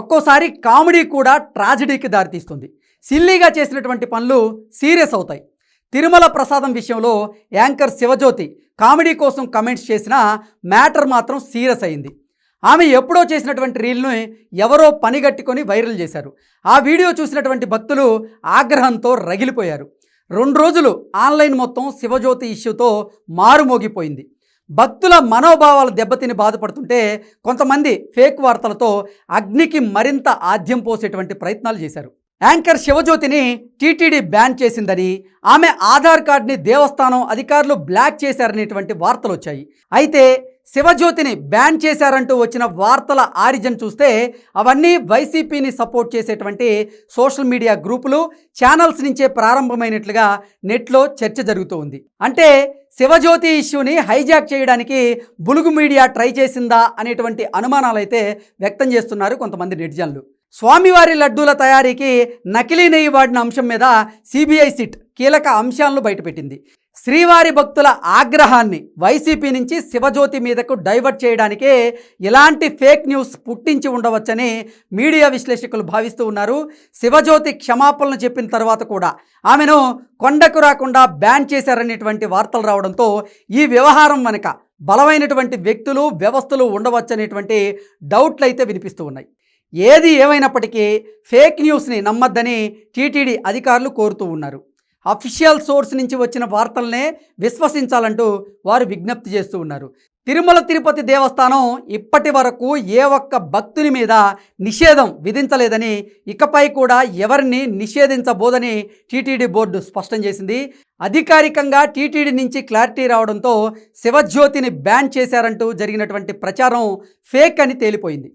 ఒక్కోసారి కామెడీ కూడా ట్రాజడీకి దారితీస్తుంది. సిల్లీగా చేసినటువంటి పనులు సీరియస్ అవుతాయి. తిరుమల ప్రసాదం విషయంలో యాంకర్ శివజ్యోతి కామెడీ కోసం కమెంట్స్ చేసిన మ్యాటర్ మాత్రం సీరియస్ అయింది. ఆమె ఎప్పుడో చేసినటువంటి రీల్ను ఎవరో పనిగట్టుకొని వైరల్ చేశారు. ఆ వీడియో చూసినటువంటి భక్తులు ఆగ్రహంతో రగిలిపోయారు. రెండు రోజులు ఆన్లైన్ మొత్తం శివజ్యోతి ఇష్యూతో మారుమోగిపోయింది. భక్తుల మనోభావాలు దెబ్బతిని బాధపడుతుంటే కొంతమంది ఫేక్ వార్తలతో అగ్నికి మరింత ఆద్యం పోసేటువంటి ప్రయత్నాలు చేశారు. యాంకర్ శివజ్యోతిని టీటీడీ బ్యాన్ చేసిందని ఆమె ఆధార్ కార్డ్ని దేవస్థానం అధికారులు బ్లాక్ చేశారనేటువంటి వార్తలు వచ్చాయి అయితే శివజ్యోతిని బ్యాన్ చేశారంటూ వచ్చిన వార్తల ఆరిజన్ చూస్తే అవన్నీ వైసీపీని సపోర్ట్ చేసేటువంటి సోషల్ మీడియా గ్రూపులు ఛానల్స్ నుంచే ప్రారంభమైనట్లుగా నెట్లో చర్చ జరుగుతూ ఉంది. అంటే శివజ్యోతి ఇష్యూని హైజాక్ చేయడానికి బులుగు మీడియా ట్రై చేసిందా అనేటువంటి అనుమానాలు అయితే వ్యక్తం చేస్తున్నారు కొంతమంది నెటిజన్లు. స్వామివారి లడ్డూల తయారీకి నకిలీ నెయ్యి వాడిన అంశం మీద సిబిఐ సిట్ కీలక అంశాలను బయటపెట్టింది. శ్రీవారి భక్తుల ఆగ్రహాన్ని వైసీపీ నుంచి శివజ్యోతి మీదకు డైవర్ట్ చేయడానికే ఇలాంటి ఫేక్ న్యూస్ పుట్టించి ఉండవచ్చని మీడియా విశ్లేషకులు భావిస్తూ ఉన్నారు. శివజ్యోతి క్షమాపణలు చెప్పిన తర్వాత కూడా ఆమెను కొండకు రాకుండా బ్యాన్ చేశారనేటువంటి వార్తలు రావడంతో ఈ వ్యవహారం వెనుక బలమైనటువంటి వ్యక్తులు వ్యవస్థలు ఉండవచ్చనేటువంటి డౌట్లు అయితే వినిపిస్తూ ఉన్నాయి. ఏది ఏమైనప్పటికీ ఫేక్ న్యూస్ని నమ్మద్దని టీటీడీ అధికారులు కోరుతూ ఉన్నారు. అఫీషియల్ సోర్స్ నుంచి వచ్చిన వార్తలనే విశ్వసించాలంటూ వారు విజ్ఞప్తి చేస్తూ ఉన్నారు. తిరుమల తిరుపతి దేవస్థానం ఇప్పటి వరకు ఏ ఒక్క భక్తుని మీద నిషేధం విధించలేదని ఇకపై కూడా ఎవరిని నిషేధించబోదని టీటీడీ బోర్డు స్పష్టం చేసింది. అధికారికంగా టీటీడీ నుంచి క్లారిటీ రావడంతో శివజ్యోతిని బ్యాన్ చేశారంటూ జరిగినటువంటి ప్రచారం ఫేక్ అని తేలిపోయింది.